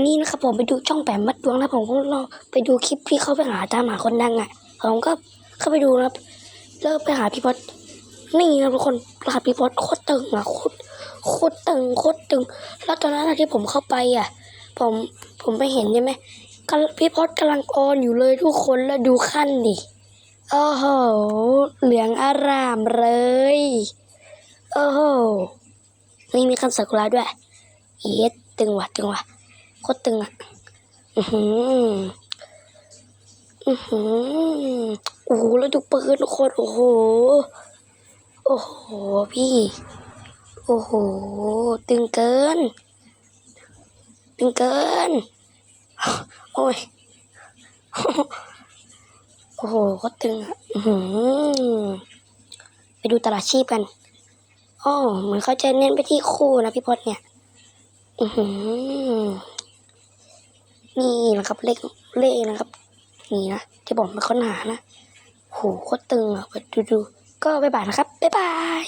วันนี้นะครับผมไปดูช่องแปมมัดดวงนะผมก็ลองไปดูคลิปที่เขาไปหาตามหาคนดังอะผมก็เข้าไปดูนะครับเลิกไปหาพี่พอดนี่นะทุกคนรหัสพี่พอดโคตรตึงอะโคตรโคตรตึงโคตรตึง แล้วตอนนั้นที่ผมเข้าไปอะ ผมผมไปเห็นใช่ไหมพี่พอดกำลังออนอยู่เลยทุกคนแล้วดูขั้นดิโอ้โหเหลืองอารามเลยโอ้โหนี่มีขั้นซากุระด้วยเอ็ดตึงว่ะตึงว่ะ โคตรตึงอะ อือหือ อือหือ โอ้โห แล้วดูปืนทุกคน โอ้โห โอ้โห พี่ โอ้โห ตึงเกิน ตึงเกิน โอ้ย โอ้โหโคตรตึงอะ อือหือ ไปดูตลาดชีพกันอ๋อเหมือนเขาจะเน้นไปที่คู่นะพี่พจน์เนี่ย อือหือ นี่นะครับเลขเลขนะครับ นี่นะที่ผมมาค้นหานะโหโคตรตึงอะไปดูดูก็บ๊ายบายนะครับบ๊ายบาย